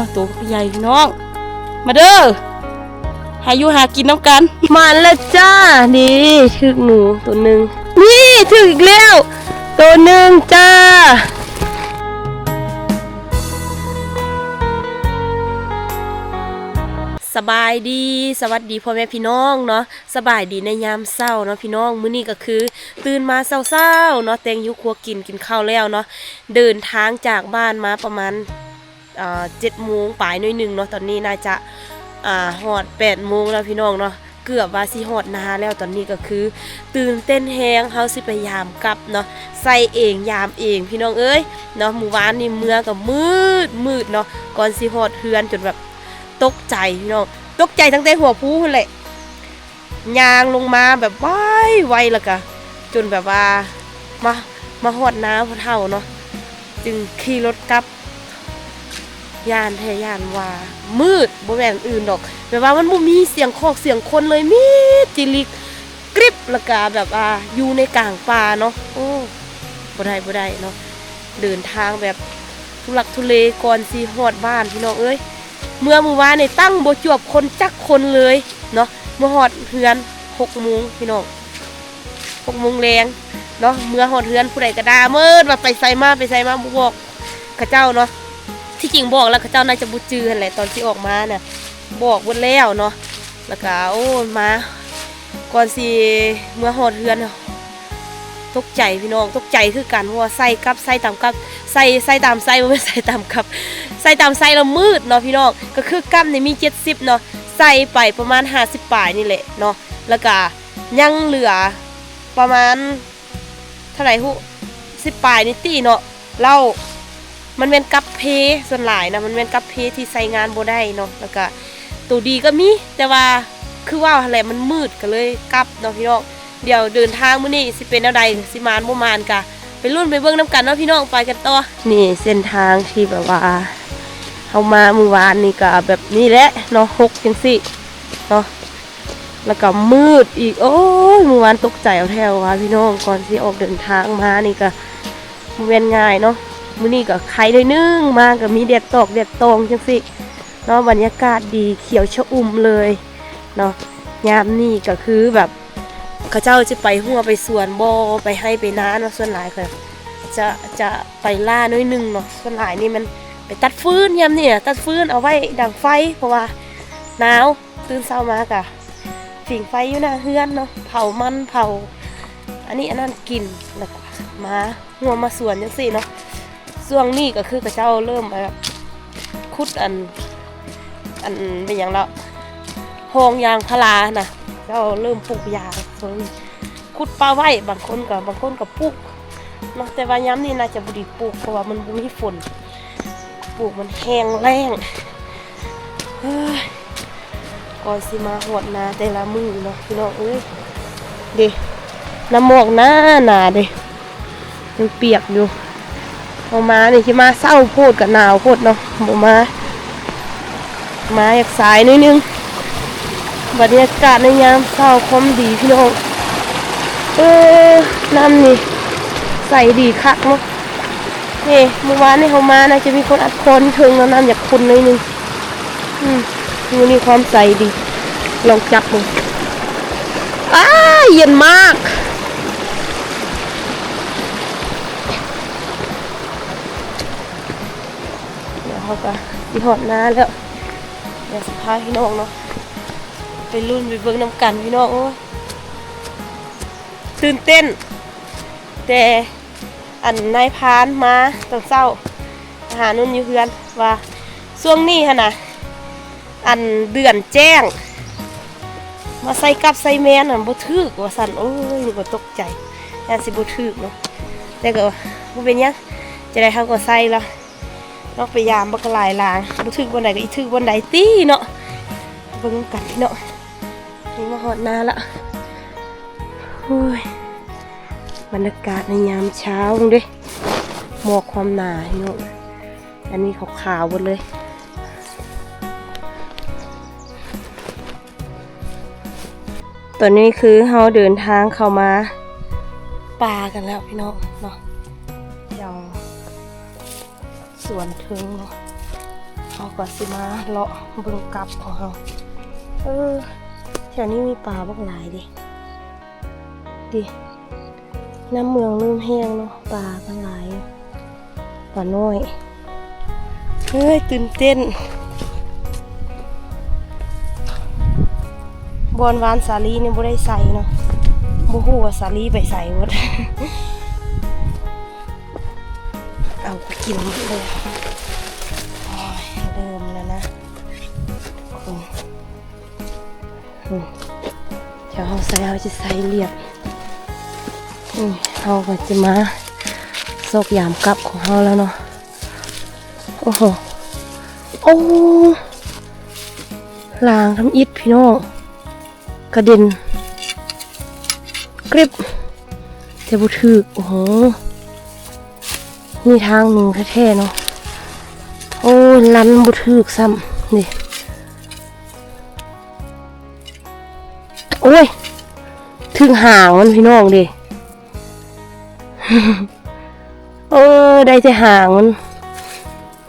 นาะตัวใหญ่พี่น้อง มาเด้อหาอยู่หากินน้ำกัน มาแล้วจ้า นี่ถึกหนูตัวหนึ่งนี่ถึกอีกแล้ว ตัวหนึ่งจ้าสบายดีสวัสดีพ่อแม่พี่น้องเนาะสบายดีในยามเศร้าเนาะพี่น้องมื้อนี้ก็คือ ตื่นมาเศร้าๆเนาะแต่งอยุครัวกินกินข้าวแล้วเนาะเดินทางจากบ้านมาประมาณอ่า เจ็ดโมงปลายหน่อยหนึ่งเนาะตอนนี้น่าจะอ่าหอดแปดโมงแล้วพี่น้องเนาะเกือบว่าสิหอดนาแล้วตอนนี้ก็คือ ตื่นเต้นแฮงเฮาสิไปยามกลับเนาะใส่เองยามเองพี่น้องเอ้ยเนาะหมู่บ้านนี่เมืองก็มืดมืดเนาะก่อนสิหอดเฮือนจนแบบตกใจพี่น้องตกใจตั้งแต่หัวผู้นั่นแหละยางลงมาแบบไวไวแล้วก็จนแบบว่ามามาหอดน้ำพอเท่าเนาะจึงขี่รถกลับ ยานแทยานว่า มืดบ่แม่นอื่นดอกแบบว่ามันบ่มีเสียงคอกเสียงคนเลยมีจิลิกกริบแล้วก็แบบว่าอยู่ในกลางป่าเนาะโอ้บ่ได้บ่ได้เนาะเดินทางแบบทุลักทุเลก่อนสิฮอดบ้านพี่น้องเอ้ยเมื่อมือวานนี่ตั้งโบจวบคนจักคนเลยเนาะเมื่อหอดเฮือนหกโมงพี่น้องหกโมงแรงเนาะเมื่อหอดเฮือนผู้ใดก็ด่าเมิดว่าไปใส่มาไปใส่มาบ่บอกเข้าเจ้าเนาะ ที่จริงบอกแล้วเขาเจ้าน่าจะบุจือหั่นแหละตอนที่ออกมาเนี่ยบอกหมดแล้วเนาะแล้วก็โอ้มาก่อนสิเมื่อหอดเฮือนตกใจพี่น้องตกใจคือกันเพรว่าใส่กับใส่ตามกับใส่ใส่ตามใส่บ่แม่ใส่ตามกับ ใส่ตามไซส์เรามืดเนาะพี่น้องก็คือกล้ามนี่มี70เนาะใส่ไปประมาณ50ปลายนี่แหละเนาะแล้วก็ยังเหลือประมาณเท่าไหร่ฮู้10ปลายนี่ตีเนาะเรา มันเป็นกับเพส่วนหลายนะมันเป็นกับเพที่ใส่งานโบได้เนาะแล้วก็ตัวดีก็มีแต่ว่าคือว่าอะไรมันมืดก็เลยกลับเนาะพี่น้องเดี๋ยวเดินทางมื้อนี้สิเป็นแนวใดสิมานบ่มานกะไปรุ่นไปเบิ่งนํกันเนาะพี่น้องไปกันต่อนี่เส้นทางที่แบบว่าเอามาเมื่อวานนี่ก็แบบนี้แหละเนาะหกจังสิเนาะแล้วก็มืดอีกโอ้ยเมื่อวานตกใจเอาแถวว่าพี่น้องก่อนที่ออกเดินทางมานี่ก็บ่เวียนง่ายเนาะ มื้อนี้ก็ไข่ด้วยนึงมาก็มีแดดตกแดดตองจังสิเนาะบรรยากาศดีเขียวชอุ่มเลยเนาะยามนี่ก็คือแบบเขาเจ้าจะไปหัวไปสวนบ่ไปให้ไปน้าเนาะส่วนหลายค่ะจะจะไปล่าน้อยนึงเนาะส่วนหลายนี่มันไปตัดฟืนยามนี่นะตัดฟืนเอาไว้ดังไฟ เพราะว่าหนาวตื่นเช้ามากะผิงไฟอยู่หน้าเฮือนเนาะเผามันเผา อันนี้อันนั้นกินแล้วมาหัวมาสวนจังสี่เนาะ ช่วงนี้ก็คือกระเจ้าเริ่มแบบคุดอัน อันเป็นอย่างแล้วหองยางพารานะเจ้าเริ่มปลูกยางช่วงนี้คุดปลาไว้บางคนกับบางคนกับปลูกเนาะแต่ว่าย้ำนี่น่าจะบดีปลูกเพราะว่ามันบ่มีฝนปลูกมันแห้งแล้งก่อนสิมาหดนาแต่ละมือเนาะพี่น้องเอ้ยเด็น้ำหมอกหน้าหนาเด็มันเปียกอยู่ เอามานี่ที่มาเศร้าโพดกับหนาวโพดเนาะบ่มามาอยากสายนิดนึงบรรยากาศในยามเศร้าคมดีพี่น้องเออน้ำนี่ใส่ดีคักเนาะนี่เมื่อวานนี่เขามานะจะมีคนอัดคอนถึงแล้วน้ำอยากคุณเลยนึงอืมดูนี่ความใสดีลองจับดูอ้าเย็นมาก เขาก็ดีหอดหน้าแล้วเดี๋ยวสพาพี่น้องเนาะไปรุ่นไปเบิ่งน้ำกันพี่น้องโอ้ยตื่นเต้น แต่อันนายพานมาตอนเศร้าหานุ่นอยู่เพื่อนว่าช่วงนี้ฮะนะอันเดือนแจ้ง มาใส่กับใส่แมนอันบ่ถึกว่าสันโอ้ยนี่ก็ตกใจแอนสิบ่ถึกเนาะแต่ก็บ่เป็นยังจะได้เขาก็ใส่แล้ว เนาะไปยามบกหลายลางบ่ถึกวันใดก็อีถึกวันใดตีเนาะเบิ่งกันเนาะนี่มาฮอดนาละโอ้ยบรรยากาศในยามเช้าด้วยหมอกความหนาพี่น้องอันนี้ขาวๆหมดเลยตอนนี้คือเราเดินทางเข้ามาป่ากันแล้วพี่น้องเนาะ เดี๋ยวสวนเทิงเนาะเขาก็สิมาเลาะเบึงกลับของเขาเออแถวนี้มีป่าบักหลายดิดิน้ำเมืองเริ่มแห้งเนาะป่ากันหลายป่าน้อยเฮ้ยตื่นเต้นบอนวานสาลีนี่บ่ได้ใส่เนาะบ่ฮู้ว่าสาลีไปใส่หมดเอาไปกินหมดเลย เดี๋ยวเอาใส่เอาจะใส่เรียบเอาก็จะมาโซกยามกลับของเราแล้วเนาะ โอ้โห โอ้ลางทำอิดพี่น้อง กระเด็นกริบเทบุถือกโอ้โหนี่ทางหนึ่งแท้ๆเนาะ โอ้ลันบุถือกซ้ำนี่ โอ้ย ถึงห่างมันพี่น้องดิเออ ได้แต่ห่างมัน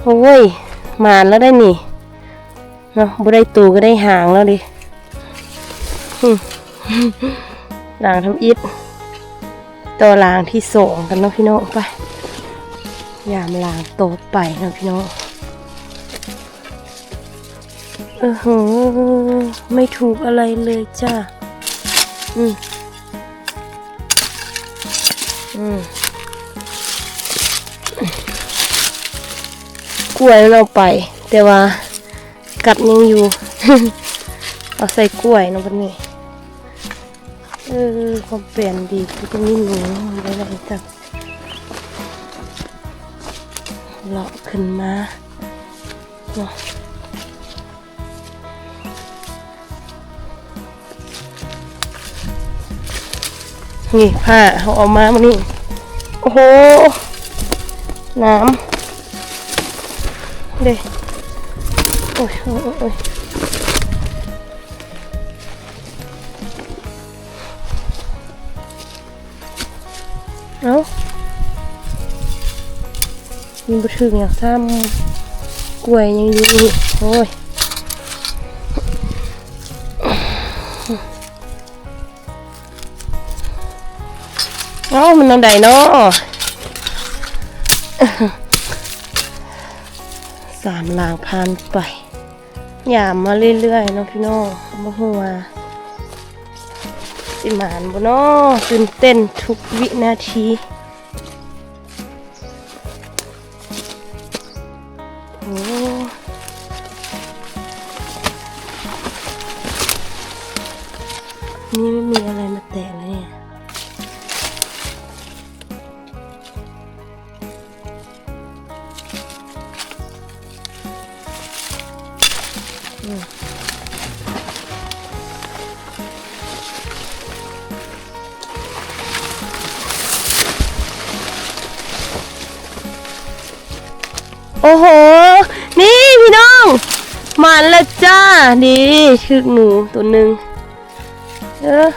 โอ้ยหมานแล้วได้นี่เนาะบ่ได้ตูก็ได้ห่างแล้วดิหลางทำอิดต่อหลางที่สองกันเนาะพี่น้องไป ยามลางโตไปนะพี่น้องเออหือไม่ถูกอะไรเลยจ้า อืมอืมกล้วยเอาไป แต่ว่ากัดยังอยู่ เอาใส่กล้วยนะวันนี้เออความเปลี่ยนดีวิตามินหนูได้ไรจังเลาะขึ้นมาเนาะ นี่ผ้าเขาเอามามานี่ โอ้โห น้ำเด้โอ้ยโอ้ยโอ้ยเอ้ามีบุถึงอย่างซ้ำกล้วยยังอยู่โอ้ยามันนำใดเนาะสามลางพานไปหยามมาเรื่อยๆเนาะพี่น้องมาหัวสิมานบ่เนาะตื่นเต้นทุกวินาที โอ้โห นี่พี่น้องมาแล้วจ้า ดีถึกหนูตัวหนึ่งเออ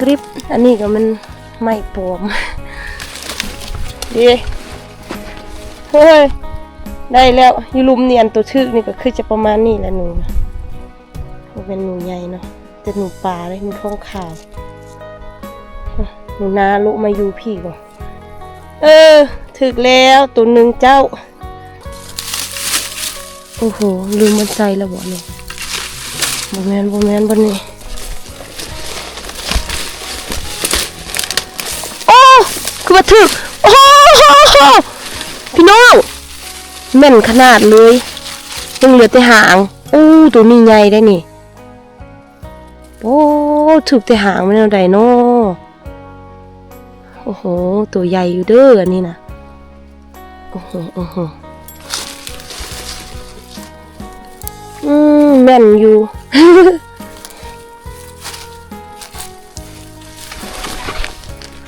กริป อันนี้ก็มันไม่ปลอม ดี เฮ้ย ได้แล้วยูลุมเนียนตัวทึกนี่ก็คือจะประมาณนี้แหละหนูนะมันเป็นหนูใหญ่เนาะจะหนูป่าเลยหนูท้องขาว หนูนาลุมาอยู่พี่ก่อนเออถึกแล้วตัวหนึ่งเจ้า โอ้โห ลืมมันใส่แล้วบ่เนี่ยบ่แมนบ่แมนบ่นี่โอ้คือว่าถึกโอ้โหพี่น้องแม่นขนาดเลยยังเหลือแต่หางโอ้ตัวนี้ใหญ่ได้นี่โอ้ถึกแต่หางมันเอาไดเนาะโอ้โห ตัวใหญ่อยู่เด้ออันนี้นะโอ้โหโอ้โห แม่นอยู่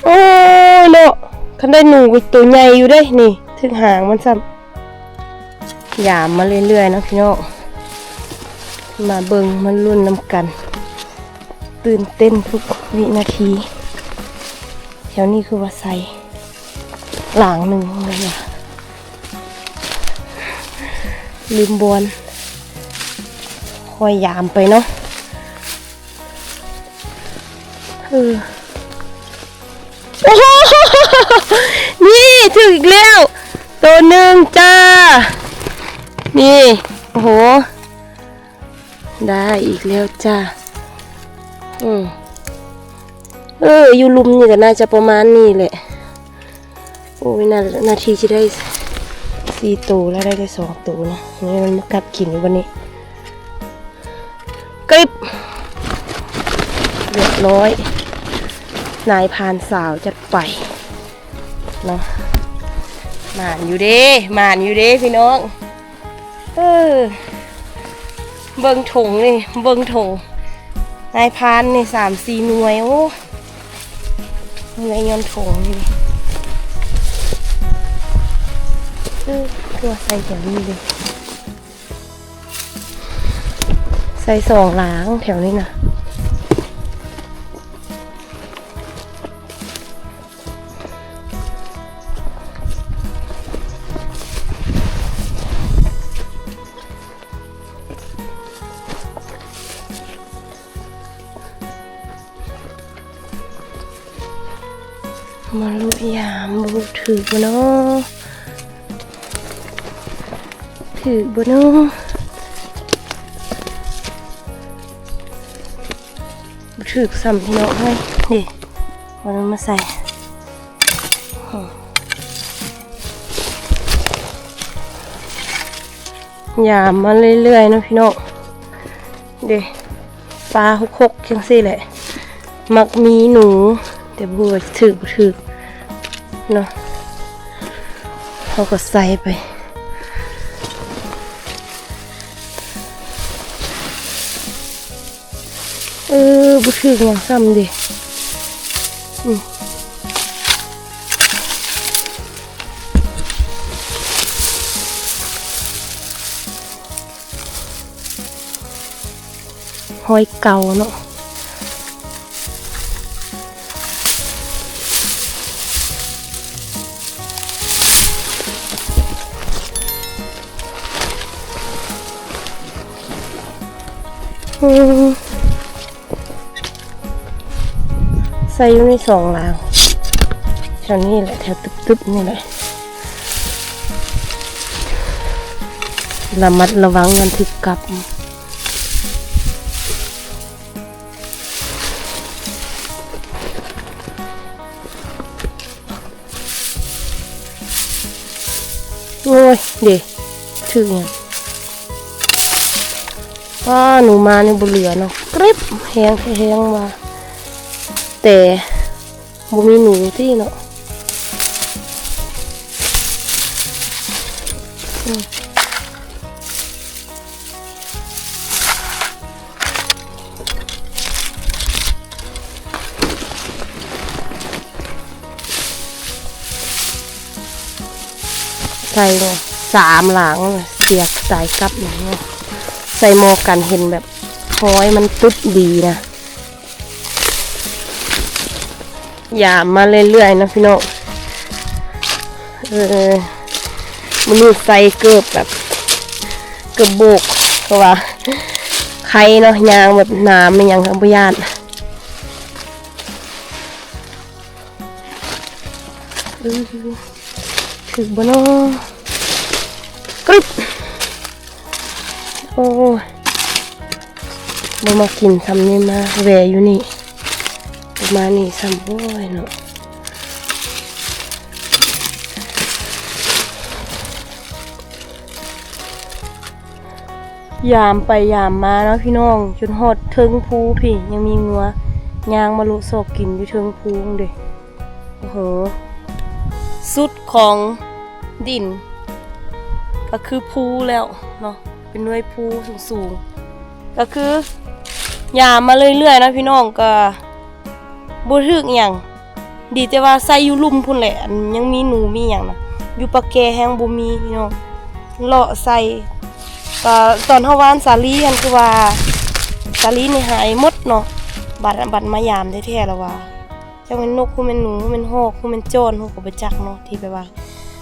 โอ้เนาะคันได้หนูก็ตัวใหญ่อยู่เด้นี่ถึงหางมันซ้ำหยามมาเรื่อยๆนะพี่น้องมาเบิงมันรุ่นน้ำกัน ตื่นเต้นทุกวินาทีแถวนี้คือว่าใส่หลางหนึ่งเลยนะลืมบวน คอยยามไปเนาะเออโอ้โหนี่ถึงอีกแล้ว ตัวหนึ่งจ้า นี่ โอ้โห ได้อีกแล้วจ้า อืมเออ อยู่ลุมนี่ก็น่าจะประมาณนี้แหละ โอ้ยนานาทีจะได้สี่ตัวแล้วได้ได้สองตัวนะนี่มันมากัดกินวันนี้ กริบเรียบร้อย นายพานสาวจัดไปเนาะหมานอยู่เด้หมานอยู่เด้พี่น้อง เออ เบิ่งถุงนี่ เบิ่งถุงนายพานนี่สามสี่หน่วยโอ้เหนื่อยเงินถุงนี่เออตัวใส่แถวนี้เลย ส่สองหลางแถวนี้นะมาลุยามบุถือบ่เนาะถือบเนูบ ถือซ้ำพี่น้องให้นี่วันนั้นมาใส่อืมอย่ามาเรื่อยๆเนาะพี่น้องเดี๋ยวปลาหกหกๆจังสิแหละ มักมีหนู แต่บัวถือบ่ถือเนาะเขาก็ใส่ไปเออ บุถึงอย่างซ้ำดิอืมหอยเก่าเนาะอืม ส่อยู่ในสองรางแถวนี้แหละแถวตึ๊บๆนี่แหละระมัดระวังมันถึกกลับโอ้ยเดี๋ยวถึงยังว้าหนูมาในบุเหลือเนาะกริบแหงแหงว่า แต่บ่มีหนูที่เนาะใส่สามหลังเสียกสายกลับอย่างเงี้ยใส่หมอกันเห็นแบบห้อยมันตุ๊ดดีนะ อย่ามาเรื่อยๆนะพี่น้องเออมันนี่ใส่เกือบแบบ เกือบโบกเพราะว่าใครเนาะยางแบบน้ำมันยังทำพยานเออถึงบ่เนาะกรึบโอ้ยบ่มากินทำนี่มาแหวอยู่นี่ มานี้ซ้ำโอ้ยเนาะยามไปยามมาเนาะพี่น้องจนหอดเทิงภูพี่ ยังมีงัวยางมาลุโศกกินอยู่เทิงภูเด้โอ้โหสุดของดิน ก็คือภูแล้วเนาะเป็นหน่วยภูสูงๆ ก็คือยามมาเรื่อยๆนะพี่น้องก็ บ่ถึกหยังดีแต่ว่าใส่อยู่ลุ่มพุ่นแหละอันยังมีหนูมีหยังนะอยู่ปะแกแฮงบ่มีพี่น้องเลาะใส่ก็ตอนเฮาวานสาลีอันคือว่าสาลีนี่หายหมดเนาะบัดบัดมายามแท้ๆแล้วว่าจังเป็นนกคูเป็นหนูคูเป็นฮอกคูเป็นโจรฮู้ก็บ่จักเนาะที่แบบว่า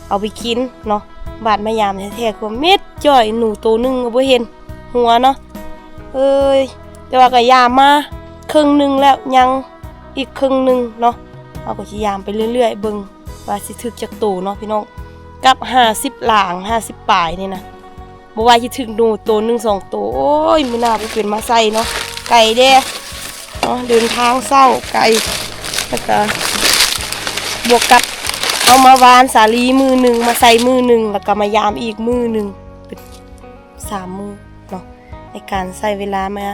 เอาไปกินเนาะบาดมายามแท้ๆคือเม็ดจ่อยหนูตัวหนึงก็บ่เห็นหัวเนาะเอ้ยแต่ว่าก็ยามมาครึ่งหนึงแล้วยัง อีกครึ่งหนึงเนาะเอาก็สิยามไปเรื่อยๆเบิ่งว่าสิถึกจักโตเนาะพี่น้องกับ50หลาง50ปลายนี่นะบ่ว่าสิถึงหนูตัวหนึงสองตัวโอ้ยมื้อหน้าบ่เป็นมาใส่เนาะไก่เด้เนาะเดินทางเศร้าไก่แล้วก็บวกกับเอามาวานสาลีมือหนึ่งมาใส่มือหนึ่งแล้วก็มายามอีกมือหนึ่งเป็นสามมือเนาะในการใส่เวลามา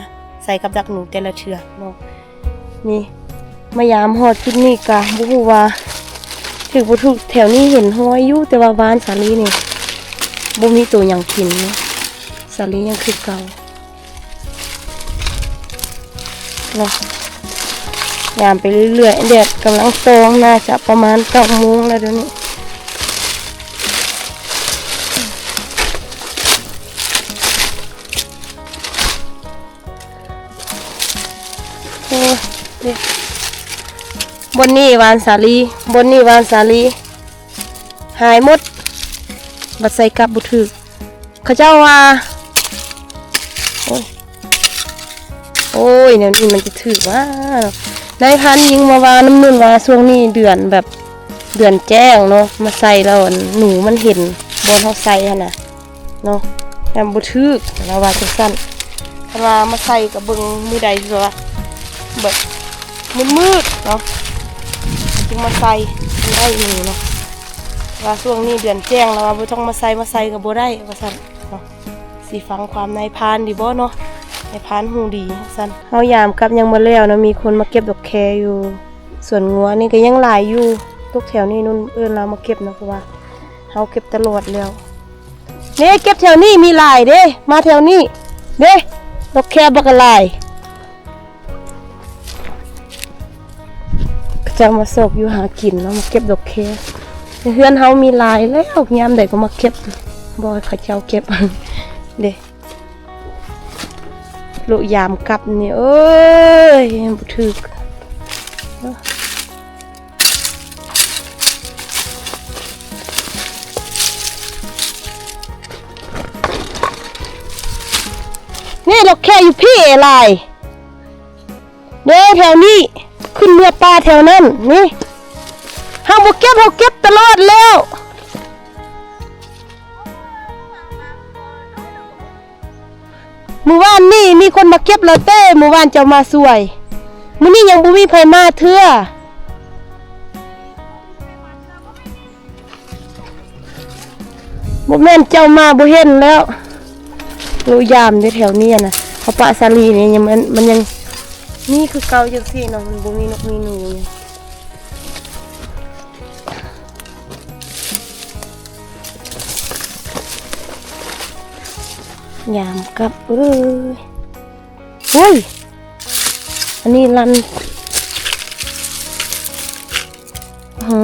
ใส่กับดักหนูแต่ละเชือกเนาะนี่ มายามหอดคลิปนี้กะบุฮูว่าถึงบุถูกแถวนี้เห็นห้อยอยู่แต่ว่าวานสาลีนี่บ่มีตัวอย่างกินเนาะสาลียังคือเก่าเนาะยามไปเรื่อยๆแดดกำลังตองน่าจะประมาณเก้าโมงแล้วเดี๋ยวนี้ บนนี้วานสาลี บนนี้วานสาลี หายหมด บัดใส่กลับบุถือเขาเจ้าว่าโอ้ยโอ้ยเนี่ยนี่มันจะถือว่านายพันยิงมาวาน้ำนุ่นวาช่วงนี้เดือนแบบเดือนแจ้งเนาะมาใส่แล้วหนูมันเห็นบนเขาใส่หั่นะเนาะแอมบุทึกแล้วว่าจังสั้นถ้าว่ามาใส่กับเบิงมือใดที่ว่าแบบมืดๆเนาะ งมาใส่ได้หนูเนาะว่าช่วงนี้เดือนแจ้งแล้วว่าบ่ต้องมาใส่มาใส่กับบ่ได้ว่าซั่นเนาะสิฟังความนายพานดีบ่เนาะไอ้พานหูดีสันเฮายามกลับยังมาแล้วนะมีคนมาเก็บดอกแคอยู่ส่วนงัวนี่ก็ยังหลายอยู่ทุกแถวนี้นุ่นเอิ้นเรามาเก็บนะเพราะว่าเฮาเก็บตลอดแล้วเด้เก็บแถวนี้มีหลายเด้ มาแถวนี้เด้ดอกแคบักหลาย จะมาสอกอยู่หากินเนาะมาเก็บดอกแคเฮือนเฮามีลายแล้วยามใดก็มาเก็บบ่ให้เขาเจ้าเก็บเด้ลูกยามกลับนี่เอ้ยบุถึกนี่เราแค่อยู่พี่อะไรเด้แถวนี้ ขึ้นเรือปลาแถวนั้นนี่ห้ามบเก็บเขาเก็บตลอดแล้วหมู่บ้านนี่มีคนมาเก็บแล้วเต้หมู่บ้านเจ้ามาสวยมื้อนี้ยังบ่มีไผมาเทื่อบ่แม่นเจ้ามาบ่เห็นแล้วรู้ยามในแถวนี้นะเขาปะสาลีนี่ยังมันมันยัง นี่คือเกาจังซี่เนาะมันบ่มีนกมีหนูยามกับเอ้ยโอ้ย อันนี้ลันฮะ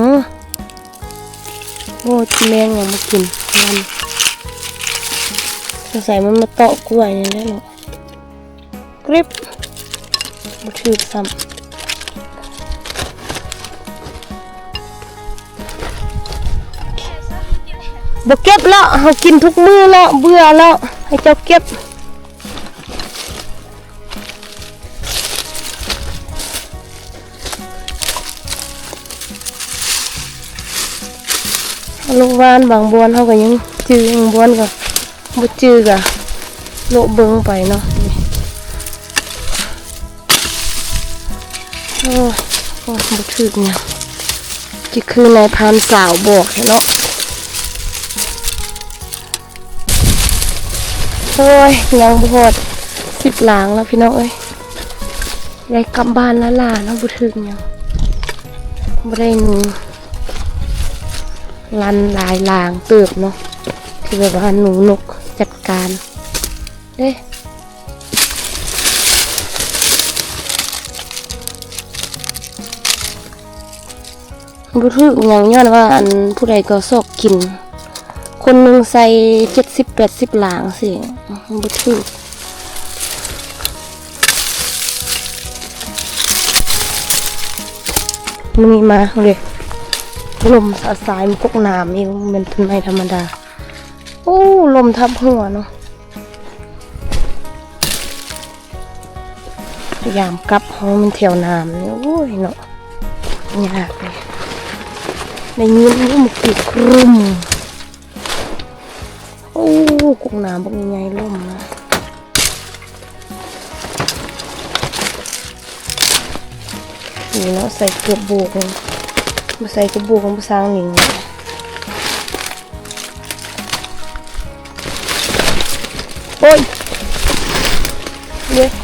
โอ้แมงอย่างมากินลันสงสัยมันมาเตาะกล้วยนี่แหละเนาะกริบ มาถือซ้ำบ่เก็บแล้วเขากินทุกมื้อแล้วเบื่อแล้วให้เจ้าเก็บลูกวานบางบวนเขาก็ยังจือบางบวนก็บ่จือกะโลเบิงไปเนาะ อ้บ่ถึกเนี่ยจิคือนายพานสาวบอกให้เนาะโอ้ยยังบ่ฮอดสิบหลางแล้วพี่น้องเอ้ยยายกลับบ้านแล้วล่ะเนาะบ่ถึกเนี่ยงบ่ได้หนูลันลายลางเติบเนาะที่แบบว่าหนูนกจัดการเด้ บุทึกอย่างย้อนว่าอันผู้ใดก็ซอกกิน คนหนึ่งใส่เจ็ดสิบแปดสิบหลางสิบุทึกมีมาเลยลมสาสายมันกกน้ำนี่มันเป็นไม่ธรรมดา โอ้ลมทับหัวเนาะพยายามกลับห้องมันแถวน้ำเนี่ยโอ้ยเนาะยากเลย ในนนี่มันติดครุมโอ้กุ้งน้ำบอกยังไงล่มนะนี่เนาะใส่กือบโบกมาใส่กือบโบกของภาษาอังกฤษเนี่ยโอ้ยเยวโ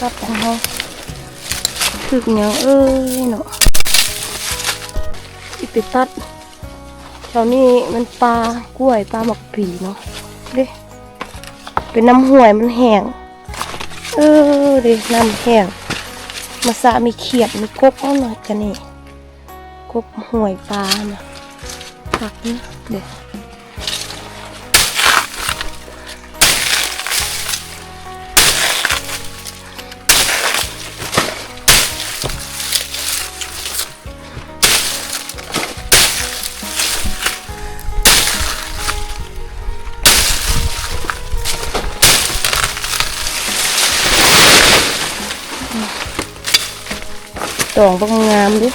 กับของเราถึกเนียเอ้ยเนาะอีไปตัดแถวนี้มันปลากล้วยปลาหมกผีเนาะเด้เป็นน้ำห่วยมันแห้งเออเด้น้ำแห้งมาสะมีเขียดมีกบเอาหน่อยกันนี่กบห่วยปลาเนาะผักนะเด้ ตองบังงามดิ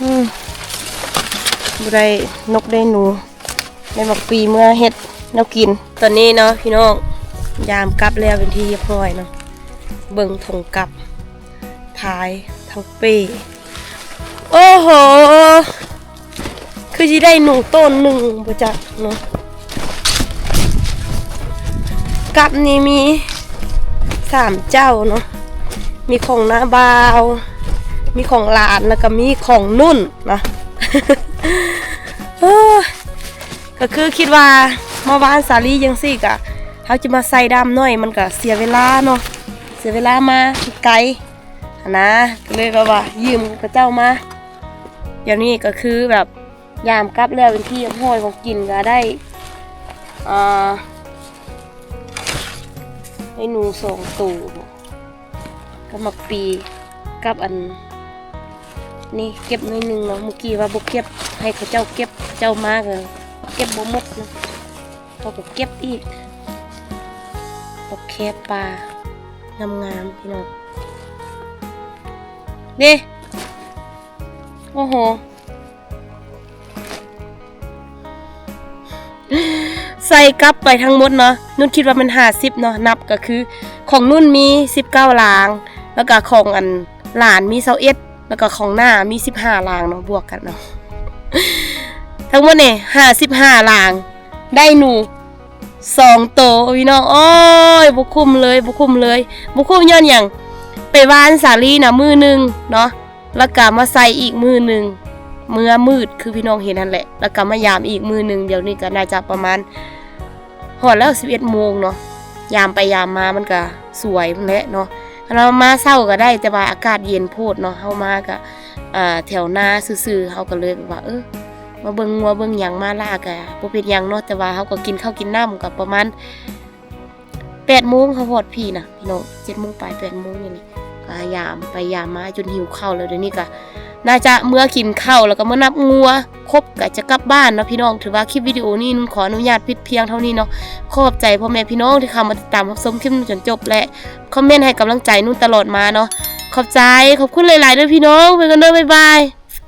อืมบ่ได้นกได้หนูได้บักปีเมื่อเฮ็ดแนวกิน ตอนนี้เนาะพี่น้องยามกลับแล้วเป็นที่เรียบร้อยเนาะเบิ่งถงกลับทายทั้งป้โอ้โห คือสิได้หนูต้นหนึ่งบ่จักเนาะ กับนี่มีสามเจ้าเนาะมีของนาบาว มีของหลานแล้วก็มีของนุ่นนะก็คือคิดว่าเมื่อวานสาลียังสิกะเขาจะมาใส่ดำหน่อยมันก็เสียเวลาเนาะเสียเวลามาไกลนะก็เลยแบบว่ายืมพระเจ้ามาเดี๋ยวนี้ก็คือแบบยามกลับแล้วเป็นที่ห้อยของกินก็ได้อ่า ให้หนูสองตัวกับมักปีกับอัน นี่เก็บหน่อยหนึงเนาะเมื่อกี้ว่าบกเก็บให้เขาเจ้าเก็บเจ้ามากเลยเก็บบ่หมดนะเขาก็เก็บอีกโอเคปลางามๆพี่น้องเด้โอ้โห ใส่กลับไปทั้งหมดเนาะนุ่นคิดว่ามันห้าสิบเนาะนับก็คือ ของนุ่นมีสิบเก้าลาง แล้วก็ของอันหลานมีเซาเอ็ดแล้วก็ของหน้ามีสิบห้าลางเนาะบวกกันเนาะทั้งหมดเนี่ยห้าสิบห้าลาง ได้หนูสองโตพี่น้องโอ้ยบุคุ้มเลยบุคุ้มเลยบุคุ้มย้อนอย่างไปวานสาลีนะมือหนึ่งเนาะแล้วก็มาใส่อีกมือหนึ่งเมื่อมืดคือพี่น้องเห็นนั่นแหละ แล้วก็มายามอีกมือหนึ่งเดี๋ยวนี้ก็น่าจะประมาณ หอดแล้วสิบเอ็ดโมงเนาะยามไปยามมามันก็สวยพุ่นแหละเนาะเรามาเศร้าก็ได้แต่ว่าอากาศเย็นโพดเนาะเฮามาก็อ่าแถวหน้าซื่อๆเฮาก็เลยแบบว่าเออมาเบิ่งงัวเบิ่งหยังมาล่ากะบ่เป็นหยังเนาะแต่ว่าเฮาก็กินข้าวกินน้ำกับประมาณ8โมงเขาฮอดพี่น่ะพี่น้อง7โมงปลาย8โมงนี่ก็ยามไปยามมาจนหิวข้าวแล้วเดี๋ยวนี้ก็ น่าจะเมื่อกินข้าวแล้วก็เมื่อนับงัวครบก็จะกลับบ้านเนาะพี่น้อง ถือว่าคลิปวิดีโอนี้นุ่นขออนุญาตพิดเพียงเท่านี้เนาะขอบใจพ่อแม่พี่น้องที่เข้ามาติดตามรับชมคลิปจนจบและคอมเมนต์ให้กำลังใจนุ่นตลอดมาเนาะขอบใจขอบคุณหลายๆด้วยพี่น้องไปกันเด้อบ๊ายบาย